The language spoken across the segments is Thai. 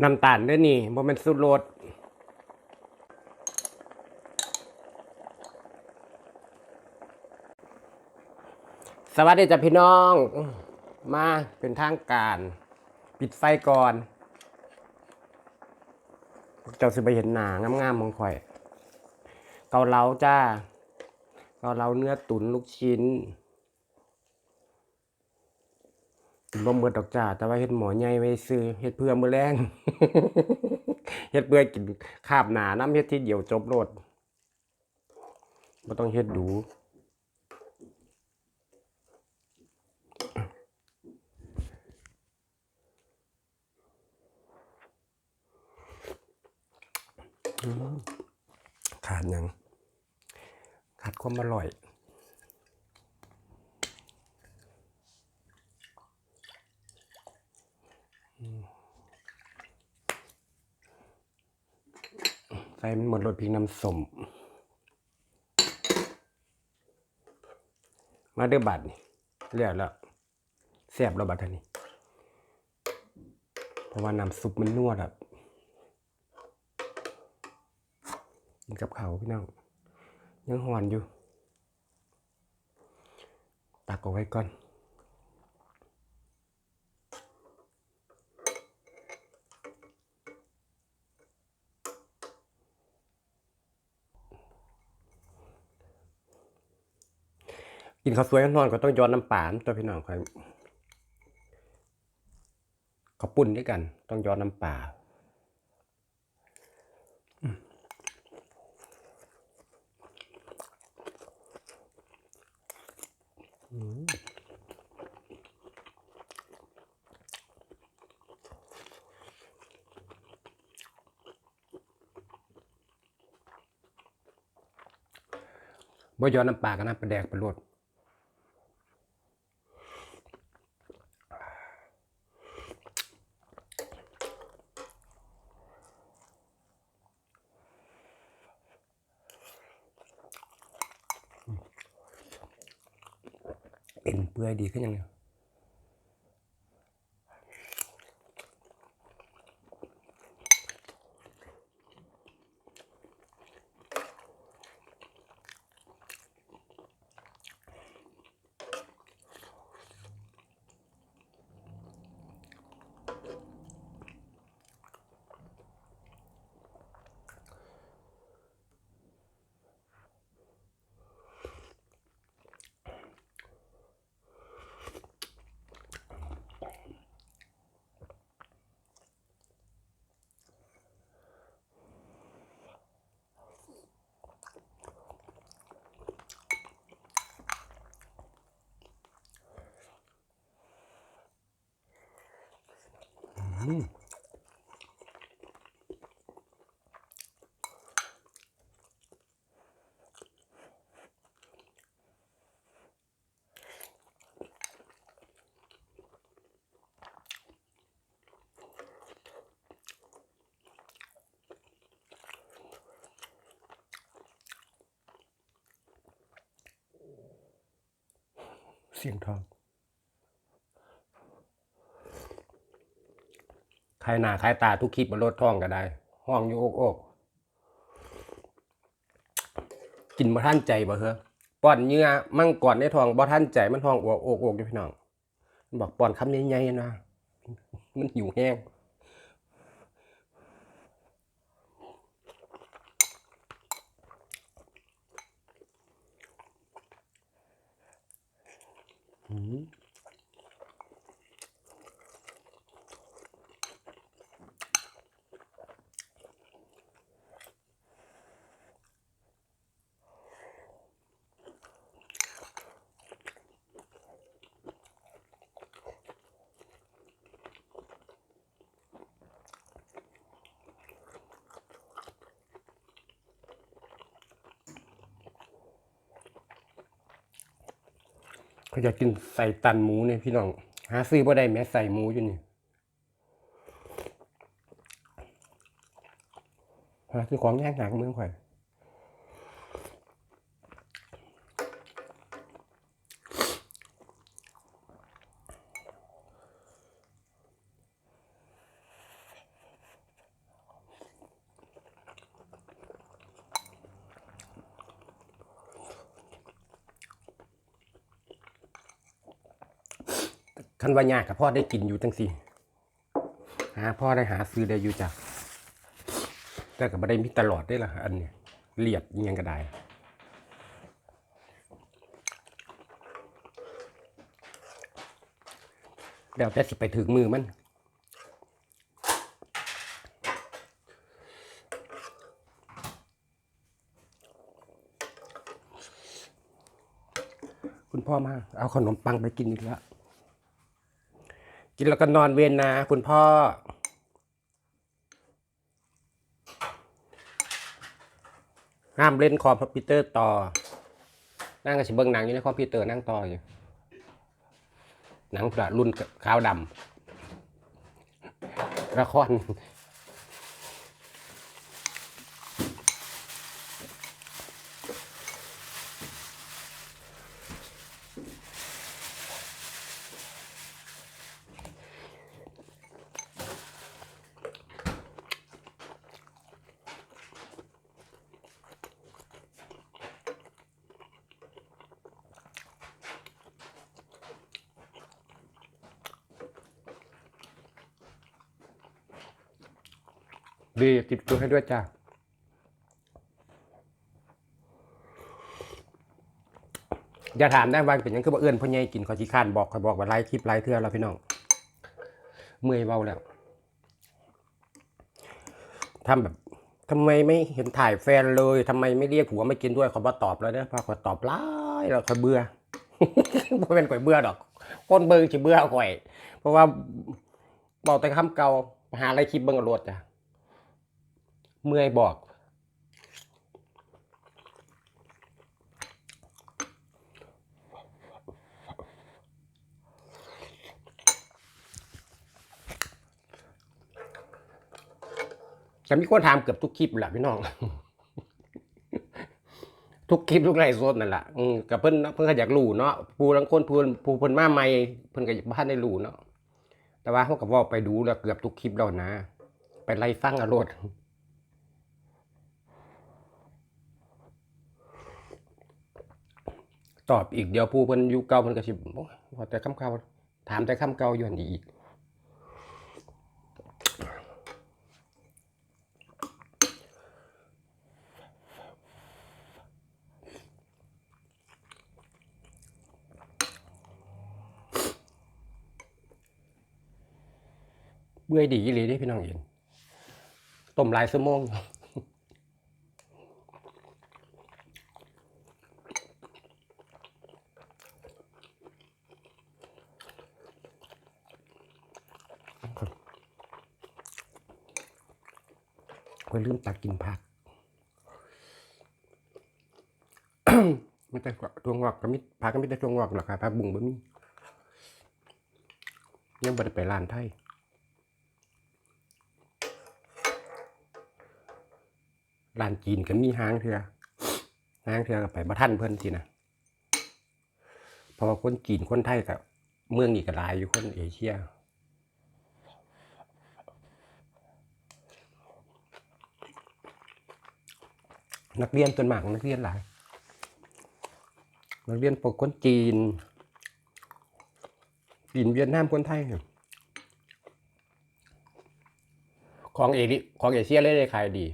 น้ำตาลด้วยนี่บ่แม่นสุดโรสสวัสดีจ้ะพี่น้อง มาเป็นทางการ ปิดไฟก่อน เจ้าสิไปเห็นหนางามๆของข่อย เกาเหลาจ้า เกาเหลาเนื้อตุ๋นลูกชิ้น บ่เบิดดอกจ้า แต่ว่าเฮ็ดหมอใหญ่ไว้ซื้อเฮ็ดเพื่อมื้อแรงเฮ็ดเพื่อกินคาบหนาน้ำเฮ็ดทีเดียวจบโลดบ่ต้องเฮ็ดดูขาดยังขาดความอร่อย ใส่มันหมดรสพริกน้ำส้มมาเด้อบัดนี่เรียบแล้วแซ่บแล้วบัดท่านี้เพราะว่าน้ำซุปมันนวดอะกินกับเขาวพี่น้องยังหอนอยู่ตักเอาไว้ก่อน นข้าวสวยนอนก็ต้องย้อนน้ำปลาตัวพี่น้องคอยข้าวปุ้นด้วยกัน ต้องย้อนน้ำปลาอืมบ่ย้อนน้ำปลากันนะไปแดกไปรวด เป็นเปื่อย ดีขึ้นยังไง เสียงทอง ใครหน้าใครตาทุกคลิปบนรถท่องก็ได้ ห้องอยู่อกอกกินบ่ท่านใจบ่เหรอป้อนเหงื่อมั่งก่อนในท้องบ่ท่านใจมันท้องอวกอกอกอยู่พี่น้องมันบอกป้อนคำใหญ่ๆนะมันหิวแห้งอืม เขาจะกินใส่ตันหมูเนี่ยพี่น้อง หาซื้อบ่ได้แม้ใส่หมูอยู่นี่หาซื้อของยากหนักเมืองข่อย คันว่ายากกับพ่อได้กินอยู่จังสิหาพ่อได้หาซื้อได้อยู่จ้ะแต่ก็บ่ได้มีตลอดได้ละอันเนี้ยเลียดยังก็ได้เดี๋ยวแต่สิไปถึงมือมันคุณพ่อมา เอาขนมปังไปกินอีกแล้ว กินแล้วก็นอนเวนนะคุณพ่อ ห้ามเล่นคอมพิวเตอร์ต่อ นั่งกับสิเบิ้งหนังอยู่ในคอมพิวเตอร์นั่งต่ออยู่ หนังปลารุ่นขาวดำละคร ดีติดตัวให้ด้วยจ้าอย่าถามได้ว่าเป็นยังคือบ่เอื้อนพ่อใหญ่กินขอขี้ข้านบอกขอยบอกว่าไลฟ์คลิปไลฟ์เทื่อแล้วพี่น้อง เมื่อยเบาแล้วทำแบบทำไมไม่เห็นถ่ายแฟนเลยทำไมไม่เรียกผัวไม่กินด้วยขอบ่ตอบแล้วเด้อเพราะขอตอบไลายแล้วขอยเบื่อบ่เป็นข่อยเบื่อดอก คนเบิ่งสิเบื่อข่อย เพราะว่าบอกแต่คำเก่าหาอะไรคลิปเบิ่งเอาโลดจ้ะ เมื่อยบอกจะมีคนถามเกือบทุกคลิปแหละพี่น้อง ทุกคลิปทุกไลฟ์สดนั่นแหละกับเพิ่นเพิ่นก็อยากรู้เนาะผู้ลังคนผู้ผู้เพิ่นมาใหม่เพิ่นก็บ้านได้รู้เนาะแต่ว่าเขาก็เว่าไปดูแล้วเกือบทุกคลิปแล้วนะ ไปไล่ฟังอาโลด ตอบอีกเดียวผู้เพิ่นอยู่เก่าเพิ่นก็สิโอ้ยว่าแต่คำเก่าถามแต่คำเก่าอยู่หั่นอีกเบื่อดีอีหลีเด้พี่น้องเห็นต้มหลายชั่วโมง ลืมตักกินผัก ไม่แต่ตัวงอกก็มีผักก็มีแต่ตัวงอกหรอกครับผักบุ้งบ่มียังบ่ได้ไปร้านไทยร้านจีนก็มีห้างเถื่อห้างเถื่อก็ไปบ่ทันเพิ่นสินะเพราะว่าคนจีนคนไทยกับเมืองนี้ก็หลายอยู่คนเอเชีย นักเรียนส่วนมากนักเรียนหลาย นักเรียนปกคนจีนจีนเวียดนามคนไทยของเอของเอเชียเลยได้ขายดี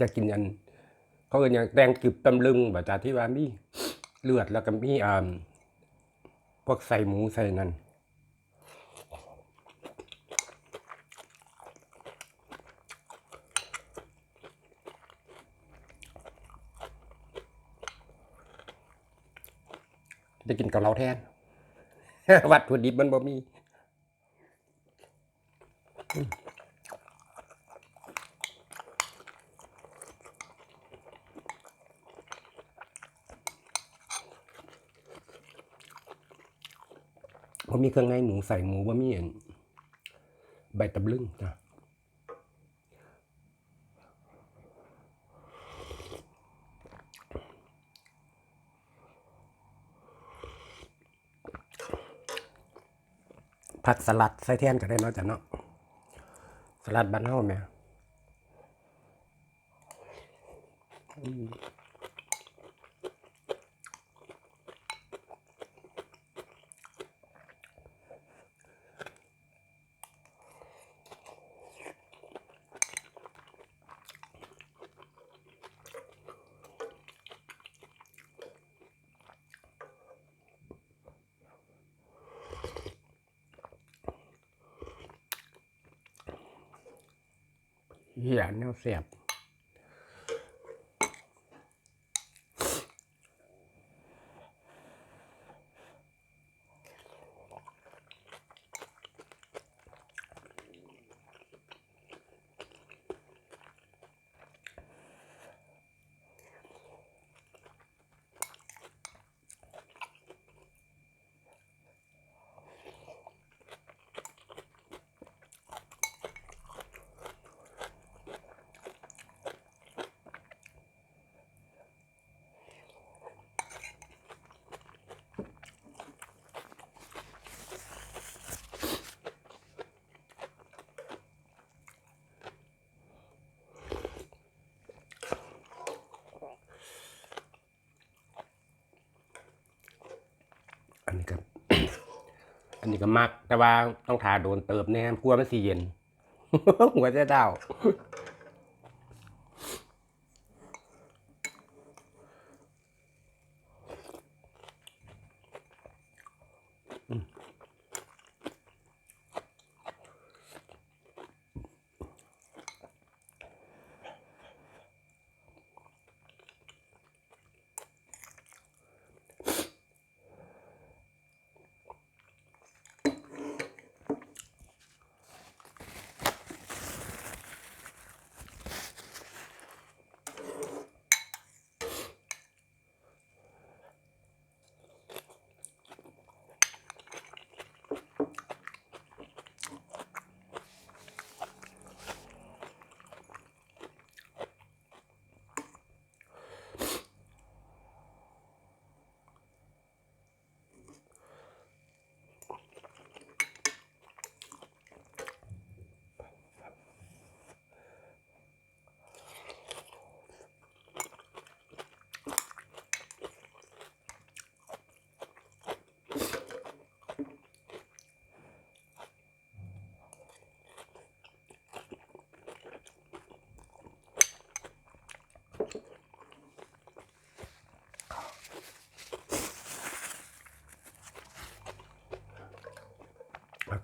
จะกินอัน เขาก็ยังแตงกึบตำลึงแบบจากที่ว่ามีเลือดแล้วก็มีอ่าพวกใส่หมูใส่นั่นจะกินกับเราแทนวัตถุดิบมันบ่มี มีเครื่องในหมูใส่หมูว่ามีอันใบตำลึงจ้ะผักสลัดใส่แทนก็ได้เนาะจ้ะเนาะสลัดบ้านเฮาแม่ เหี้ยแนวเสียบ อันนี้ก็มัก แต่ว่าต้องทาโดนเติบเนี่ยกลัวมันสีเย็นหัวจะเดา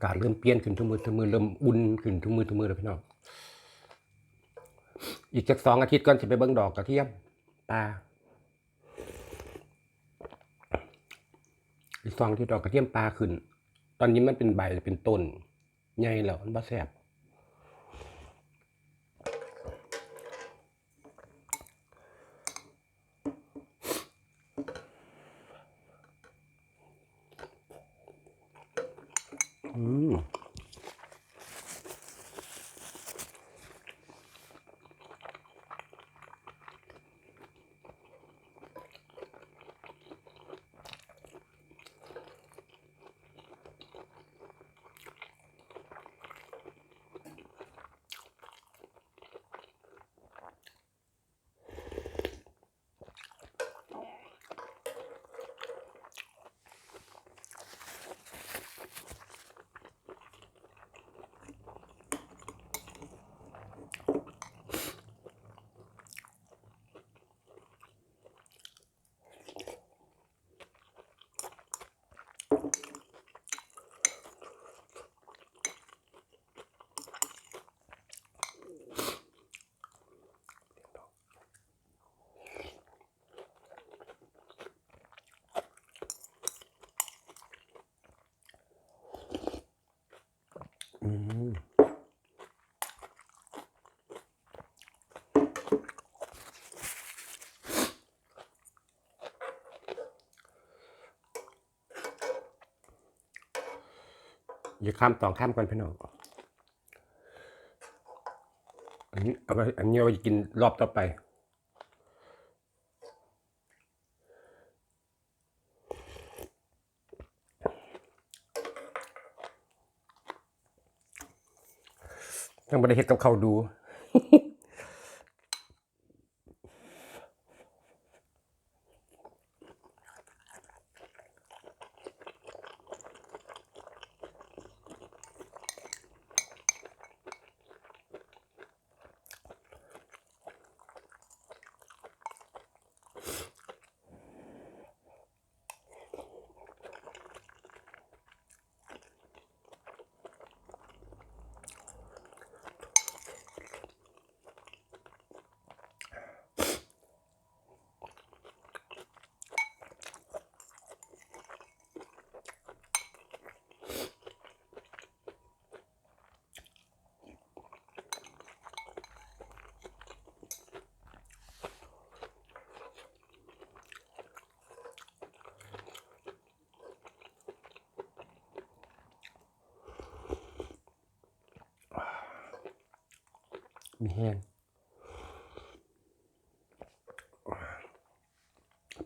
กาศเริ่มเปลี่ยนขึ้นทุกมือทุกมือเริ่มอุ่นขึ้นทุกมือทุกมือเลยพี่น้องอีกจากสองอาทิตย์ก่อนจะไปเบิ้งดอกกระเทียมปลาอีกสองที่ดอกกระเทียมปลาขึ้น ตอนนี้มันเป็นใบเป็นต้นใหญ่แล้วมันบ่แสบ อย่าข้ามต่อข้ามกันพี่น้องอันนี้เอาไปอันนี้เอาไปกินรอบต่อไปยังไม่ได้เห็ดกับเขาดู มีแห้ง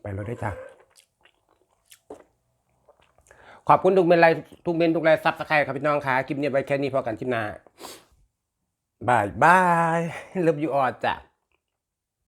ไปเราได้จ้ะขอบคุณทุกเมนไลทุกเมนทุกไลค์ซับสไครต์ครับพี่น้องค่ะคลิปนี้ไว้แค่นี้พอกันคลิปหน้าบายบายเลิฟยูออจ้ะ